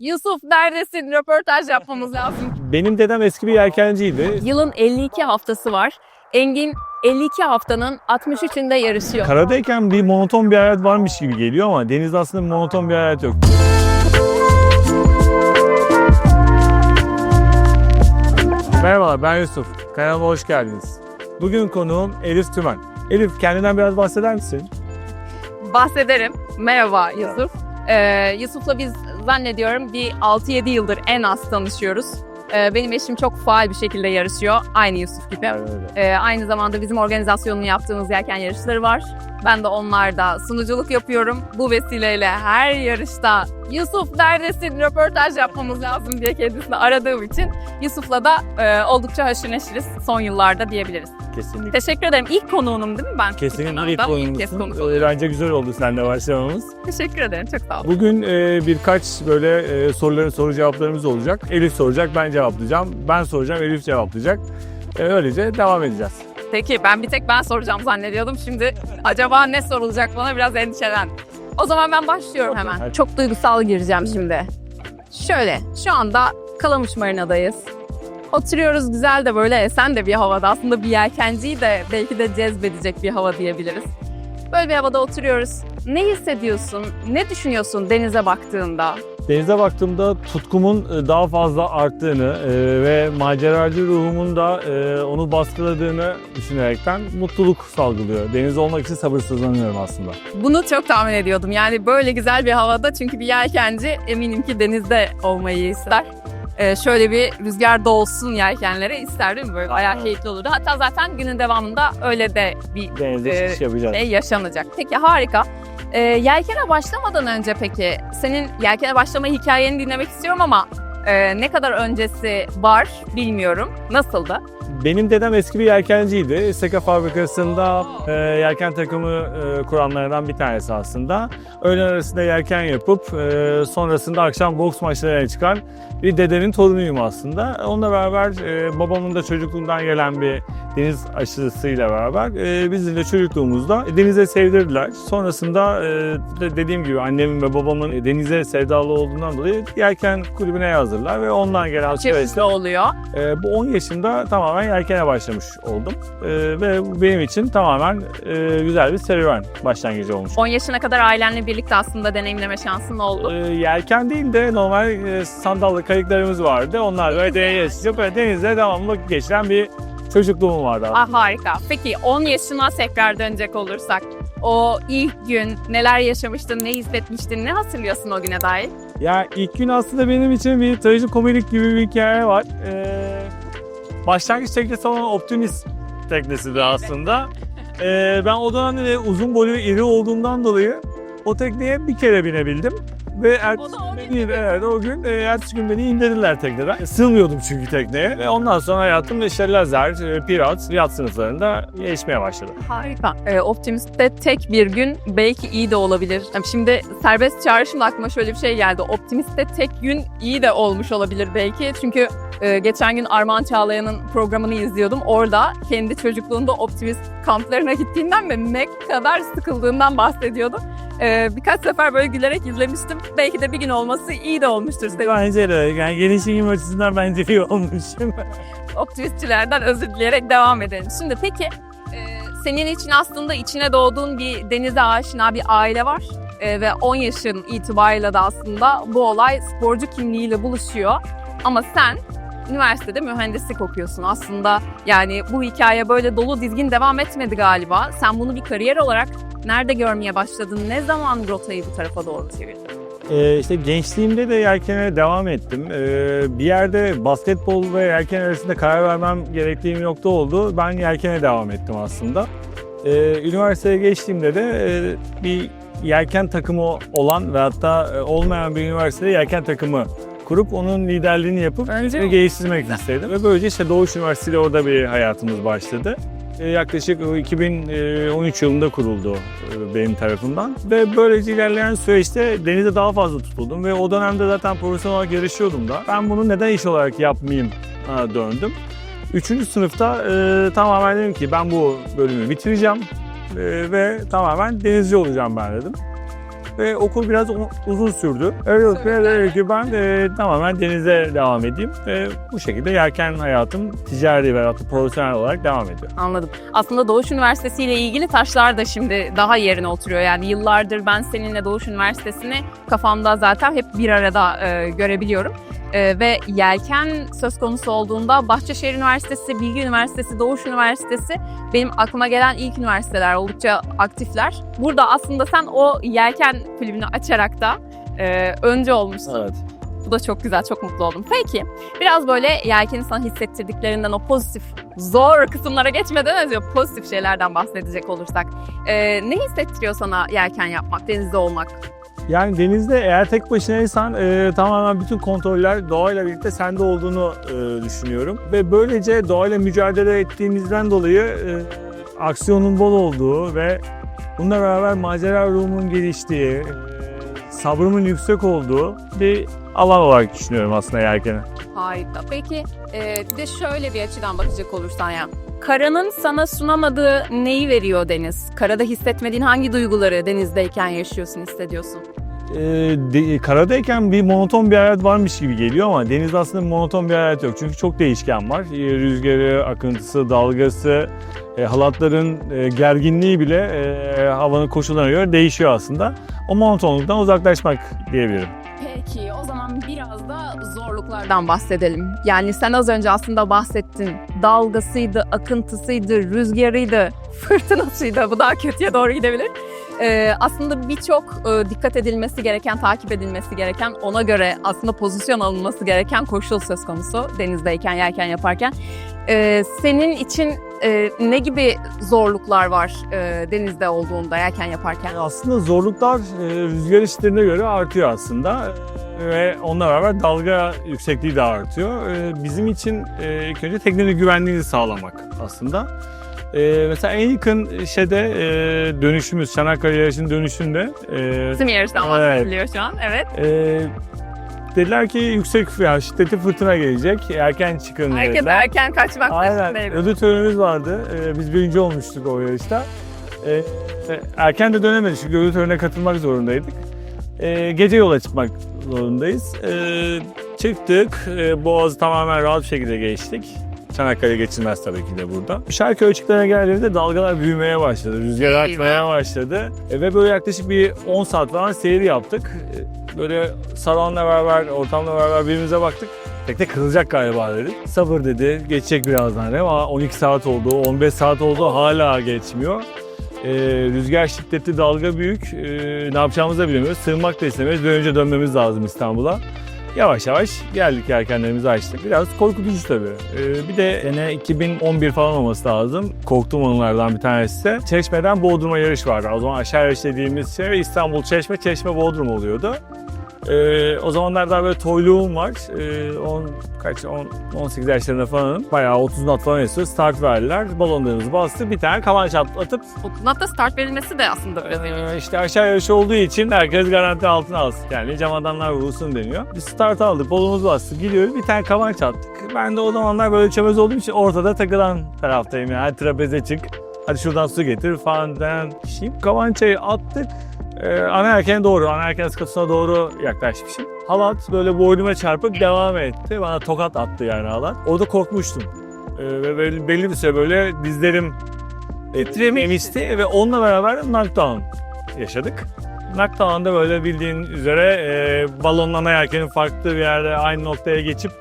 Yusuf neredesin? Röportaj yapmamız lazım. Benim dedem eski bir yelkenciydi. Yılın 52 haftası var. Engin 52 haftanın 63'ünde yarışıyor. Karadayken bir monoton bir hayat varmış gibi geliyor ama denizde aslında bir monoton bir hayat yok. Merhabalar ben Yusuf. Kanalıma hoş geldiniz. Bugün konuğum Elif Tümen. Elif kendinden biraz bahseder misin? Bahsederim. Merhaba Yusuf. Ee, Yusuf'la biz zannediyorum bir 6-7 yıldır en az tanışıyoruz. Ee, benim eşim çok faal bir şekilde yarışıyor. Aynı Yusuf gibi. Ee, aynı zamanda bizim organizasyonunu yaptığımız yelken yarışları var. Ben de onlarda sunuculuk yapıyorum. Bu vesileyle her yarışta Yusuf neredesin röportaj yapmamız lazım diye kendisini aradığım için Yusuf'la da e, oldukça haşır neşiriz son yıllarda diyebiliriz. Kesinlikle. Teşekkür ederim. İlk konuğunum değil mi ben? Kesinlikle ilk oluyorum. Ee, Bence güzel oldu seninle başlamamız. Teşekkür ederim. Çok sağ olun. Bugün e, birkaç böyle e, soruların soru cevaplarımız olacak. Elif soracak, ben cevaplayacağım. Ben soracağım, Elif cevaplayacak. E, öylece devam edeceğiz. Peki ben bir tek ben soracağım zannediyordum. Şimdi acaba ne sorulacak bana biraz endişelendim. O zaman ben başlıyorum hemen. Çok duygusal gireceğim şimdi. Şöyle şu anda Kalamış Marina'dayız. Oturuyoruz güzel de böyle esen de bir havada. Aslında bir yelkenciyi de belki de cezbedecek bir hava diyebiliriz. Böyle bir havada oturuyoruz. Ne hissediyorsun? Ne düşünüyorsun denize baktığında? Denize baktığımda tutkumun e, daha fazla arttığını e, ve maceracı ruhumun da e, onu baskıladığını düşünerekten mutluluk salgılıyor. Denizde olmak için sabırsızlanıyorum aslında. Bunu çok tahmin ediyordum. Yani böyle güzel bir havada çünkü bir yelkenci eminim ki denizde olmayı ister. Ee, şöyle bir rüzgar dolsun yelkenlere ister değil mi? Böyle bayağı keyifli olurdu. Hatta zaten günün devamında öyle de bir Ee, çıkış yapacağız. şey yaşanacak. Peki harika. Ee, yelkene başlamadan önce peki senin yelkene başlama hikayeni dinlemek istiyorum ama e, ne kadar öncesi var bilmiyorum. Nasıldı? Benim dedem eski bir yelkenciydi. Seka fabrikasında e, yelken takımı e, kuranlardan bir tanesi aslında. Öğlen arasında yelken yapıp e, sonrasında akşam boks maçlarına çıkan bir dedenin torunuyum aslında. Onunla beraber e, babamın da çocukluğundan gelen bir deniz aşırısıyla beraber e, bizim de çocukluğumuzda denize sevdirdiler. Sonrasında e, de dediğim gibi annemin ve babamın denize sevdalı olduğundan dolayı yelken kulübüne yazdırdılar ve ondan gelen Çiftlikte oluyor. ee, bu 10 yaşında tamamen yelkene başlamış oldum. Ee, ve bu benim için tamamen e, güzel bir serüven başlangıcı olmuş. 10 yaşına kadar ailenle birlikte aslında deneyimleme şansın oldu. Ee, yelken değil de normal e, sandallı kayıklarımız vardı. Onlar böyle denize böyle denizde devamlı geçiren bir çocukluğum vardı. Ah harika. Peki 10 yaşına tekrar dönecek olursak o ilk gün neler yaşamıştın, ne hissetmiştin, ne hatırlıyorsun o güne dair? Ya ilk gün aslında benim için bir trajikomik gibi bir hikaye var. Ee, başlangıç teknesi olan Optimist teknesiydi aslında. Ee, ben o dönemde de uzun boylu ve iri olduğumdan dolayı o tekneye bir kere binebildim. Ve ertesi O da beni- evet, o gün e, ertesi gün beni indirdiler tekneden. Sığmıyordum çünkü tekneye. Ve ondan sonra hayatım işte lazer, e, pirat, yat sınıflarında gelişmeye başladı. Harika. Ee, Optimist'te tek bir gün belki iyi de olabilir. Şimdi serbest çağrışımla aklıma şöyle bir şey geldi. Optimist'te tek gün iyi de olmuş olabilir belki. Çünkü e, geçen gün Armağan Çağlayan'ın programını izliyordum. Orada kendi çocukluğunda Optimist kamplarına gittiğinden ve ne kadar sıkıldığından bahsediyordu. Ee, birkaç sefer böyle gülerek izlemiştim. Belki de bir gün olması iyi de olmuştur. Bence de yani gelişim açısından bence iyi olmuş. optimistçilerden özür dileyerek devam edelim. Şimdi peki e, senin için aslında içine doğduğun bir denize aşina bir aile var. E, ve 10 yaşın itibariyle de aslında bu olay sporcu kimliğiyle buluşuyor. Ama sen üniversitede mühendislik okuyorsun aslında. Yani bu hikaye böyle dolu dizgin devam etmedi galiba. Sen bunu bir kariyer olarak nerede görmeye başladın? Ne zaman rotayı bu tarafa doğru çevirdin? Ee, işte gençliğimde de yelkene devam ettim. Ee, bir yerde basketbol ve yelken arasında karar vermem gerektiği bir nokta oldu. Ben yelkene devam ettim aslında. Ee, üniversiteye geçtiğimde de e, bir yelken takımı olan ve hatta e, olmayan bir üniversitede yelken takımı kurup onun liderliğini yapıp Önce geliştirmek istedim. Ve böylece işte Doğuş Üniversitesi ile orada bir hayatımız başladı. E, Yaklaşık e, 2013 yılında kuruldu e, benim tarafından. Ve böylece ilerleyen süreçte denize daha fazla tutuldum. Ve o dönemde zaten profesyonel olarak yarışıyordum da. Ben bunu neden iş olarak yapmayayım döndüm. Üçüncü sınıfta e, tamamen dedim ki ben bu bölümü bitireceğim. E, ve tamamen denizci olacağım ben dedim. Ve okul biraz uzun sürdü. Olunca dedim ki ben e, tamamen denize devam edeyim ve bu şekilde yelken hayatım ticari ve hatta profesyonel olarak devam ediyor. Anladım. Aslında Doğuş Üniversitesi ile ilgili taşlar da şimdi daha yerine oturuyor. Yani yıllardır ben seninle Doğuş Üniversitesi'ni kafamda zaten hep bir arada e, görebiliyorum. E, ve yelken söz konusu olduğunda Bahçeşehir Üniversitesi, Bilgi Üniversitesi, Doğuş Üniversitesi benim aklıma gelen ilk üniversiteler oldukça aktifler. Burada aslında sen o yelken kulübünü açarak da e, önce olmuşsun. Evet. Bu da çok güzel, çok mutlu oldum. Peki, biraz böyle yelkeni sana hissettirdiklerinden o pozitif, zor kısımlara geçmeden önce pozitif şeylerden bahsedecek olursak. e, ne hissettiriyor sana yelken yapmak, denizde olmak? Yani denizde eğer tek başınaysan e, tamamen bütün kontroller doğayla birlikte sende olduğunu e, düşünüyorum. Ve böylece doğayla mücadele ettiğimizden dolayı e, aksiyonun bol olduğu ve bununla beraber macera ruhumun geliştiği, e, sabrımın yüksek olduğu bir alan olarak düşünüyorum aslında yelkeni. Harika. Peki, e, bir de şöyle bir açıdan bakacak olursan ya. Karanın sana sunamadığı neyi veriyor deniz? Karada hissetmediğin hangi duyguları denizdeyken yaşıyorsun, hissediyorsun? E, de- karadayken bir monoton bir hayat varmış gibi geliyor ama denizde aslında monoton bir hayat yok. Çünkü çok değişken var. E, rüzgarı, akıntısı, dalgası, e, halatların e, gerginliği bile e, havanın koşullarına göre değişiyor aslında. O monotonluktan uzaklaşmak diyebilirim. Peki o zaman zorluklardan bahsedelim. Yani sen az önce aslında bahsettin. Dalgasıydı, akıntısıydı, rüzgarıydı, fırtınasıydı. Bu daha kötüye doğru gidebilir. Ee, aslında birçok e, dikkat edilmesi gereken, takip edilmesi gereken, ona göre aslında pozisyon alınması gereken koşul söz konusu denizdeyken, yelken yaparken. Ee, senin için e, ne gibi zorluklar var e, denizde olduğunda, yelken yaparken? Yani aslında zorluklar e, rüzgar eşitlerine göre artıyor aslında. Ve onunla beraber dalga yüksekliği de artıyor. E, Bizim için e, ilk önce teknenin güvenliğini sağlamak aslında. E, mesela en yakın şeyde e, dönüşümüz, Çanakkale yarışının dönüşünde e, Bizim yarıştan Evet. bahsediliyor şu an. Evet. e, dediler ki yüksek yani şiddetli fırtına gelecek, erken çıkın Herkes dediler. erken kaçmak Aynen. Ödül törenimiz vardı. Ee, biz birinci olmuştuk o yarışta. Ee, erken de dönemedik çünkü ödül törenine katılmak zorundaydık. Ee, gece yola çıkmak zorundayız. Ee, çıktık. Ee, Boğaz'ı tamamen rahat bir şekilde geçtik. Çanakkale geçilmez tabii ki de burada. Şarköy açıklarına geldiğimizde dalgalar büyümeye başladı. Rüzgar artmaya başladı. E, ve böyle yaklaşık bir 10 saat falan seyir yaptık. Böyle Saran'la beraber, ortamla beraber birbirimize baktık. Tekne kırılacak galiba dedik. Sabır dedi. Geçecek birazdan dedi ama 12 saat oldu, 15 saat oldu hala geçmiyor. Ee, rüzgar şiddetli, dalga büyük. Ee, ne yapacağımızı da bilemiyoruz. Sığınmak da istemiyoruz. Bir önce dönmemiz lazım İstanbul'a. Yavaş yavaş geldik yelkenlerimizi açtık. Biraz korkutucu tabii. Ee, bir de sene 2011 falan olması lazım. Korktuğum onlardan bir tanesi de. Çeşme'den Bodrum'a yarış vardı. O zaman aşağı yarış dediğimiz şey İstanbul Çeşme, Çeşme Bodrum oluyordu. Ee, o zamanlar daha böyle toyluğum var. Ee, 10 kaç 10 18 yaşlarında falanım. Bayağı 30 knot falan esiyor. Start verdiler. Balonlarımızı bastı. Bir tane kavanç atlatıp Hatta start verilmesi de aslında biraz ee, işte aşağı yarışı olduğu için herkes garanti altına alsın. Yani cam adamlar vurulsun deniyor. Biz start aldık. Balonumuzu bastık. Gidiyoruz. Bir tane kavanç attık. Ben de o zamanlar böyle çömez olduğum için ortada takılan taraftayım. Yani trapeze çık. Hadi şuradan su getir falan denen kişiyim. Kavançayı attık. Ee, ana erkeğe doğru, ana erkeğin skatusuna doğru yaklaşmışım. Halat böyle boynuma çarpıp devam etti. Bana tokat attı yani halat. Orada korkmuştum. Ee, ve belli, belli bir süre böyle dizlerim titremişti ve onunla beraber knockdown yaşadık. Knockdown'da böyle bildiğin üzere e, balonlama yelkenin farklı bir yerde aynı noktaya geçip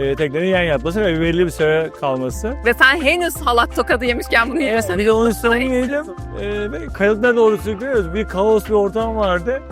e, teknenin yan yatması ve belli bir süre kalması. Ve sen henüz halat tokadı yemişken bunu yiyorsun. Bir de onun üstüne yedim e, ve kayalıklara doğru sürüklüyoruz. Bir kaos bir ortam vardı.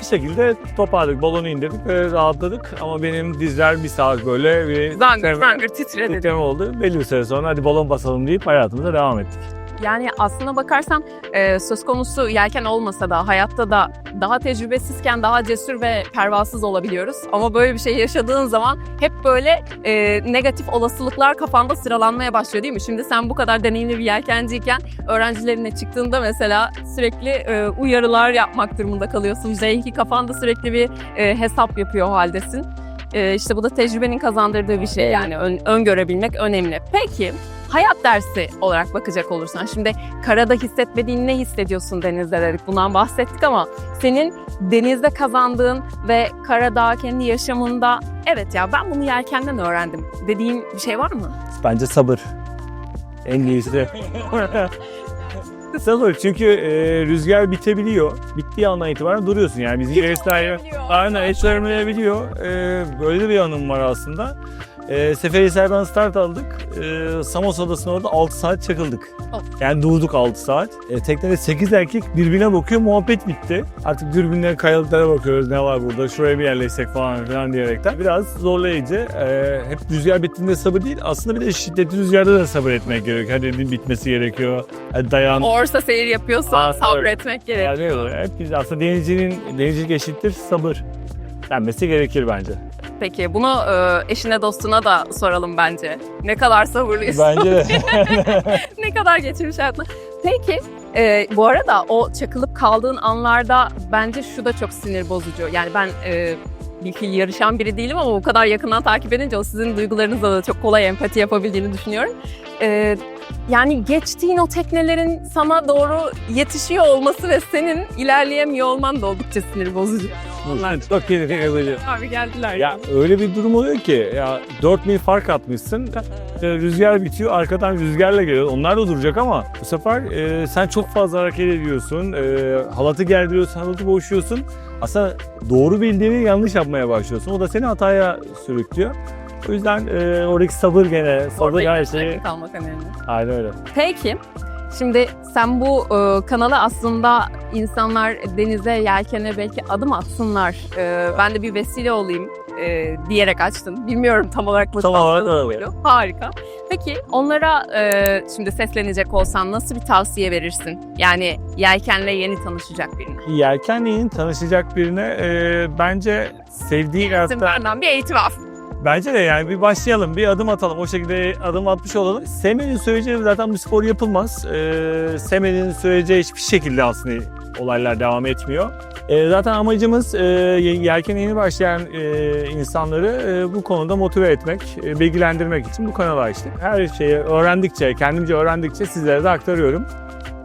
Bir şekilde toparladık, balonu indirdik ve rahatladık. Ama benim dizler bir saat böyle bir Zangır titreme- zangır titredi. titreme oldu. Belli bir süre sonra hadi balon basalım deyip hayatımıza devam ettik. Yani aslına bakarsan e, söz konusu yelken olmasa da hayatta da daha tecrübesizken daha cesur ve pervasız olabiliyoruz. Ama böyle bir şey yaşadığın zaman hep böyle e, negatif olasılıklar kafanda sıralanmaya başlıyor değil mi? Şimdi sen bu kadar deneyimli bir yelkenciyken öğrencilerine çıktığında mesela sürekli e, uyarılar yapmak durumunda kalıyorsun. Zevki kafanda sürekli bir e, hesap yapıyor haldesin. E, işte bu da tecrübenin kazandırdığı bir şey yani ön, öngörebilmek önemli. Peki hayat dersi olarak bakacak olursan şimdi karada hissetmediğin ne hissediyorsun denizde dedik bundan bahsettik ama senin denizde kazandığın ve karada kendi yaşamında evet ya ben bunu yelkenden öğrendim dediğin bir şey var mı? Bence sabır. En iyisi. sabır çünkü e, rüzgar bitebiliyor. Bittiği andan itibaren duruyorsun yani bizim vesaire. Aynen et vermeyebiliyor. E, böyle bir anım var aslında. E, Seferihisar'dan start aldık. E, Samos Adası'na orada 6 saat çakıldık. Of. Yani durduk 6 saat. E, teknede 8 erkek birbirine bakıyor. Muhabbet bitti. Artık dürbünlere kayalıklara bakıyoruz. Ne var burada? Şuraya bir yerleşsek falan filan diyerekten. Biraz zorlayıcı. E, hep rüzgar bittiğinde sabır değil. Aslında bir de şiddetli rüzgarda da sabır etmek gerekiyor. Hadi bitmesi gerekiyor. Hadi dayan. Orsa seyir yapıyorsan sabretmek gerek. Yani hep biz aslında denizcinin, denizcilik eşittir sabır. Denmesi gerekir bence. Peki bunu e, eşine dostuna da soralım bence. Ne kadar sabırlıyız, Bence de. ne kadar geçirmiş hayatına. Peki e, bu arada o çakılıp kaldığın anlarda bence şu da çok sinir bozucu. Yani ben e, bir yarışan biri değilim ama bu kadar yakından takip edince o sizin duygularınızla da çok kolay empati yapabildiğini düşünüyorum. E, yani geçtiğin o teknelerin sana doğru yetişiyor olması ve senin ilerleyemiyor olman da oldukça sinir bozucu. Onlar Çok keyifli. abi geldiler. Ya öyle bir durum oluyor ki ya 4 mil fark atmışsın. e, Rüzgar bitiyor, arkadan rüzgarla geliyor. Onlar da duracak ama bu sefer e, sen çok fazla hareket ediyorsun. E, halatı gerdiriyorsun, halatı boşuyorsun. Aslında doğru bildiğini yanlış yapmaya başlıyorsun. O da seni hataya sürüklüyor. O yüzden e, oradaki sabır gene, sabır Orada her şeyi. kalmak önemli. Aynen öyle. Peki, şimdi sen bu e, kanalı aslında insanlar denize, yelkene belki adım atsınlar. E, ben de bir vesile olayım e, diyerek açtın. Bilmiyorum tam olarak Tam olarak öyle. Harika. Peki onlara e, şimdi seslenecek olsan nasıl bir tavsiye verirsin? Yani yelkenle yeni tanışacak birine. Yelkenle yeni tanışacak birine e, bence sevdiği hatta Benden bir eğitim al. Bence de yani bir başlayalım, bir adım atalım. O şekilde adım atmış olalım. Sevmediğin sürece zaten bu spor yapılmaz. Ee, sevmediğin sürece hiçbir şekilde aslında olaylar devam etmiyor. Ee, zaten amacımız e, yelken yeni başlayan e, insanları e, bu konuda motive etmek, e, bilgilendirmek için bu kanalı açtık. Her şeyi öğrendikçe, kendimce öğrendikçe sizlere de aktarıyorum.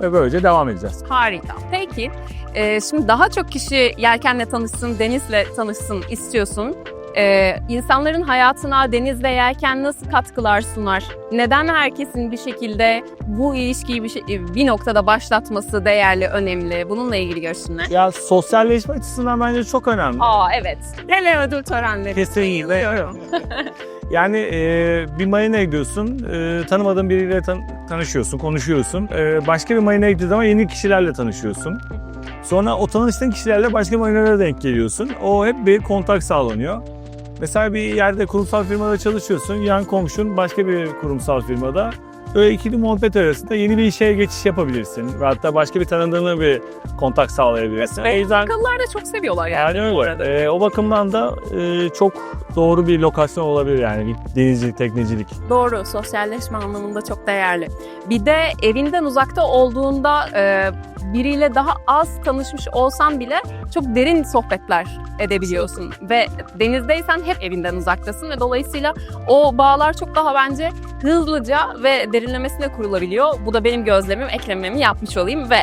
Ve böylece devam edeceğiz. Harika. Peki, e, şimdi daha çok kişi yelkenle tanışsın, denizle tanışsın istiyorsun. E, insanların hayatına deniz ve yelken nasıl katkılar sunar? Neden herkesin bir şekilde bu ilişkiyi bir, şey- bir noktada başlatması değerli, önemli? Bununla ilgili görüşün ne? Ya sosyalleşme açısından bence çok önemli. Aa evet. Gele ödül törenleri. Kesinlikle. Yani e, bir marina gidiyorsun, e, tanımadığın biriyle tan- tanışıyorsun, konuşuyorsun. E, başka bir marina gittiğin zaman yeni kişilerle tanışıyorsun. Sonra o tanıştığın kişilerle başka marinalara denk geliyorsun. O hep bir kontak sağlanıyor. Mesela bir yerde kurumsal firmada çalışıyorsun, yan komşun başka bir kurumsal firmada. Öyle ikili muhabbet arasında yeni bir işe geçiş yapabilirsin. Ve hatta başka bir tanıdığına bir kontak sağlayabilirsin. O yüzden Akıllar da çok seviyorlar yani. yani öyle. Ee, o bakımdan da e, çok doğru bir lokasyon olabilir yani denizcilik, teknecilik. Doğru, sosyalleşme anlamında çok değerli. Bir de evinden uzakta olduğunda e, biriyle daha az tanışmış olsan bile çok derin sohbetler edebiliyorsun. Ve denizdeysen hep evinden uzaktasın ve dolayısıyla o bağlar çok daha bence hızlıca ve derinlemesine kurulabiliyor. Bu da benim gözlemim, eklememi yapmış olayım ve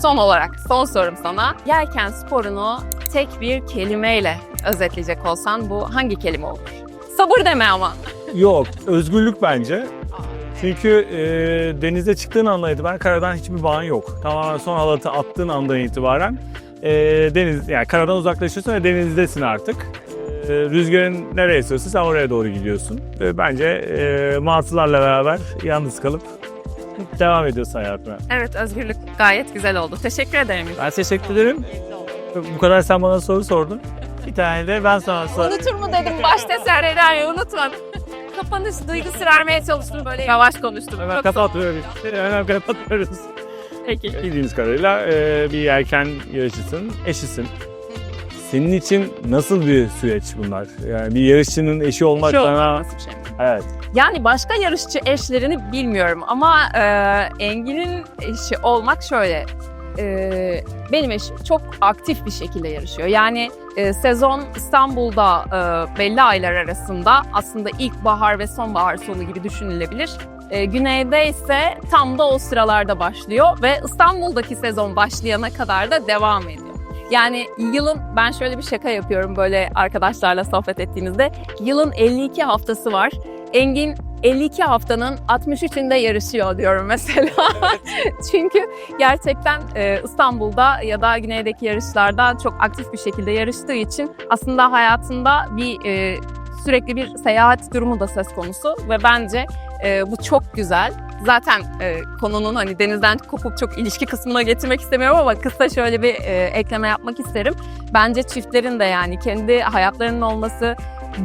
son olarak son sorum sana. Yelken sporunu tek bir kelimeyle özetleyecek olsan bu hangi kelime olur? Sabır deme ama. Yok, özgürlük bence. Çünkü e, denize çıktığın andan itibaren karadan hiçbir bağın yok. Tamamen son halatı attığın andan itibaren e, deniz yani karadan uzaklaşıyorsun ve denizdesin artık. E, rüzgarın nereye esiyorsa sen oraya doğru gidiyorsun. Ve bence e, martılarla beraber yalnız kalıp devam ediyorsun hayatına. Evet özgürlük gayet güzel oldu. Teşekkür ederim. Ben teşekkür ederim. Bu kadar sen bana soru sordun. Bir tane de ben sana sor. Unutur mu dedim başta Serra'yı unutmadım. Kapanış duygusu vermeye çalıştım böyle yavaş konuştum. Hemen Çok kapatıyoruz. Hemen kapatıyoruz. Peki. Bildiğiniz kadarıyla e, bir yelken yarışçısın, eşisin. Senin için nasıl bir süreç bunlar? Yani bir yarışçının eşi olmak Şu sana... nasıl bir şey? Evet. Yani başka yarışçı eşlerini bilmiyorum ama e, Engin'in eşi olmak şöyle. E, benim eşim çok aktif bir şekilde yarışıyor. Yani e, sezon İstanbul'da e, belli aylar arasında aslında ilkbahar ve sonbahar sonu gibi düşünülebilir. E, güneyde ise tam da o sıralarda başlıyor ve İstanbul'daki sezon başlayana kadar da devam ediyor. Yani yılın ben şöyle bir şaka yapıyorum böyle arkadaşlarla sohbet ettiğimizde. Yılın 52 haftası var. Engin 52 haftanın 63'ünde yarışıyor diyorum mesela. Çünkü gerçekten e, İstanbul'da ya da güneydeki yarışlarda çok aktif bir şekilde yarıştığı için aslında hayatında bir e, sürekli bir seyahat durumu da söz konusu ve bence e, bu çok güzel. Zaten e, konunun hani denizden kopup çok ilişki kısmına getirmek istemiyorum ama kısa şöyle bir e, ekleme yapmak isterim. Bence çiftlerin de yani kendi hayatlarının olması,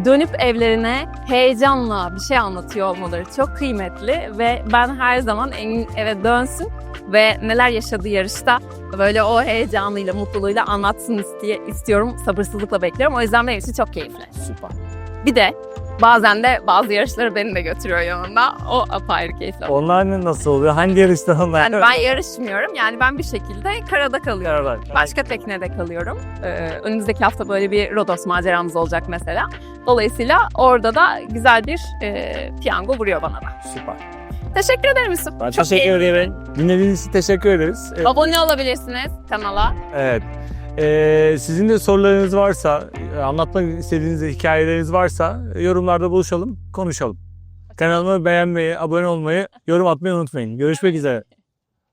dönüp evlerine heyecanla bir şey anlatıyor olmaları çok kıymetli ve ben her zaman Engin eve dönsün ve neler yaşadığı yarışta böyle o heyecanıyla, mutluluğuyla anlatsın istiye, istiyorum. Sabırsızlıkla bekliyorum. O yüzden benim için çok keyifli. Süper. Bir de bazen de bazı yarışları beni de götürüyor yanında. O apayrı keyifli. Onlar ne nasıl oluyor? Hangi yarışta onlar? Yani ben yarışmıyorum. Yani ben bir şekilde karada kalıyorum. Beraber. Başka teknede kalıyorum. Ee, önümüzdeki hafta böyle bir Rodos maceramız olacak mesela. Dolayısıyla orada da güzel bir e, piyango vuruyor bana da. Süper. Teşekkür ederim Yusuf. Ben Çok teşekkür ederim. Dinlediğiniz için teşekkür ederiz. Evet. Abone olabilirsiniz kanala. Evet. Ee, sizin de sorularınız varsa, e, anlatmak istediğiniz hikayeleriniz varsa e, yorumlarda buluşalım, konuşalım. Kanalıma beğenmeyi, abone olmayı, yorum atmayı unutmayın. Görüşmek üzere.